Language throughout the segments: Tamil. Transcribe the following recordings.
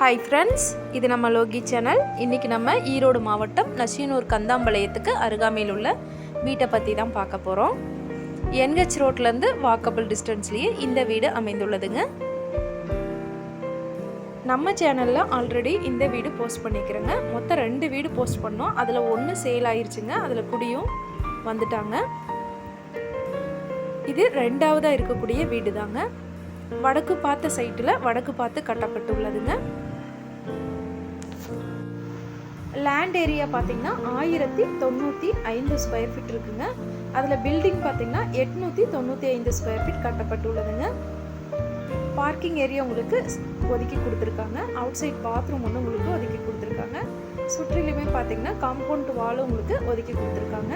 ஹாய் ஃப்ரெண்ட்ஸ் இது நம்ம லோகி சேனல் இன்றைக்கி நம்ம ஈரோடு மாவட்டம் நசீனூர் கந்தாம்பாளையத்துக்கு அருகாமையில் உள்ள வீட்டை பற்றி தான் பார்க்க போகிறோம் என்ஹெச் ரோட்லேருந்து வாக்கபிள் டிஸ்டன்ஸ்லேயே இந்த வீடு அமைந்துள்ளதுங்க. நம்ம சேனலில் ஆல்ரெடி இந்த வீடு போஸ்ட் பண்ணிக்கிறேங்க. மொத்தம் ரெண்டு வீடு போஸ்ட் பண்ணோம். அதில் ஒன்று சேல் ஆயிடுச்சுங்க அதில் குடியும் வந்துட்டாங்க. இது ரெண்டாவதாக இருக்கக்கூடிய வீடு தாங்க வடக்கு பார்த்த சைட்டில் வடக்கு பார்த்து கட்டப்பட்டுள்ளதுங்க. லேண்ட் ஏரியா பார்த்தீங்கன்னா ஆயிரத்தி தொண்ணூற்றி ஐந்து ஸ்கொயர் ஃபீட் இருக்குங்க. அதில் பில்டிங் பார்த்தீங்கன்னா எட்நூற்றி தொண்ணூற்றி ஐந்து ஸ்கொயர் ஃபீட் கட்டப்பட்டுள்ளதுங்க. பார்க்கிங் ஏரியா உங்களுக்கு ஒதுக்கி கொடுத்துருக்காங்க. அவுட் சைட் பாத்ரூம் ஒன்று உங்களுக்கு ஒதுக்கி கொடுத்துருக்காங்க. சுற்றிலுமே பார்த்தீங்கன்னா காம்பவுண்ட் வாலும் உங்களுக்கு ஒதுக்கி கொடுத்துருக்காங்க.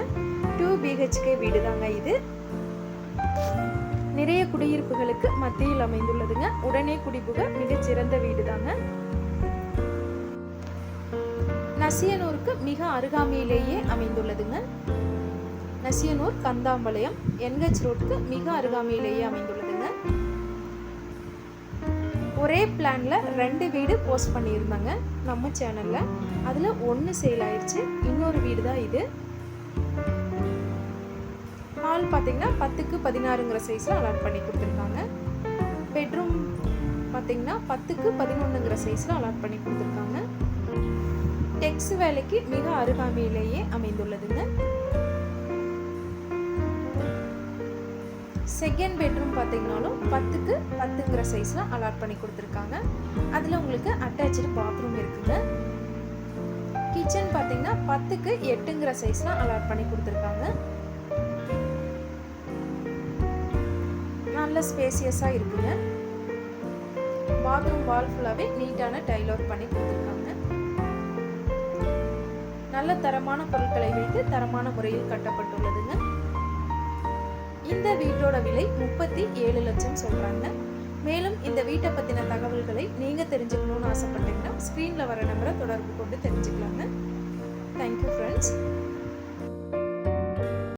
டூ பிஹெச்கே வீடு தாங்க இது. நிறைய குடியிருப்புகளுக்கு மத்தியில் அமைந்துள்ளதுங்க. உடனே குடிபுக மிகச்சிறந்த வீடு தாங்க நசியனூருக்கு மிக அருகாமையிலேயே அமைந்துள்ளதுங்க. நசியனூர் கந்தாம்பாளையம் என்ஹெச் ரோட்டுக்கு மிக அருகாமையிலேயே அமைந்துள்ளதுங்க. ஒரே பிளான்ல ரெண்டு வீடு போஸ்ட் பண்ணியிருந்தாங்க நம்ம சேனல்ல. அதுல ஒன்று சேல் ஆயிடுச்சு. இன்னொரு வீடு தான் இது. ஹால் பார்த்திங்கன்னா பத்துக்கு பதினாறுங்கிற சைஸில் அலாட் பண்ணி கொடுத்துருக்காங்க. பெட்ரூம் பார்த்திங்கன்னா பத்துக்கு பதினொன்றுங்கிற சைஸில் அலாட் பண்ணி கொடுத்துருக்காங்க. டெக்ஸ் வேலைக்கு மிக அருகாமையிலேயே அமைந்துள்ளதுங்க. செகண்ட் பெட்ரூம் பார்த்தீங்கனாலும் பத்துக்கு பத்துங்கிற சைஸில் அலாட் பண்ணி கொடுத்துருக்காங்க. அதில் உங்களுக்கு அட்டாச்சு பாத்ரூம் இருக்குங்க. கிச்சன் பார்த்தீங்கன்னா பத்துக்கு எட்டுங்கிற சைஸில் அலாட் பண்ணி கொடுத்துருக்காங்க. நல்ல ஸ்பேசியஸாக இருக்குங்க. பாத்ரூம் வால் ஃபுல்லாகவே நீட்டான டைலர் பண்ணி கொடுத்துருக்காங்க. நல்ல தரமான பொருட்களை வைத்து தரமான முறையில் கட்டப்பட்டுள்ளதுங்க. இந்த வீட்டோட விலை முப்பத்தி ஏழு லட்சம் சொல்கிறாங்க மேலும் இந்த வீட்டை பற்றின தகவல்களை நீங்கள் தெரிஞ்சுக்கணும்னு ஆசைப்பட்டீங்கன்னா ஸ்க்ரீனில் வர நம்பரை தொடர்பு கொண்டு தெரிஞ்சுக்கலாங்க. Thank you friends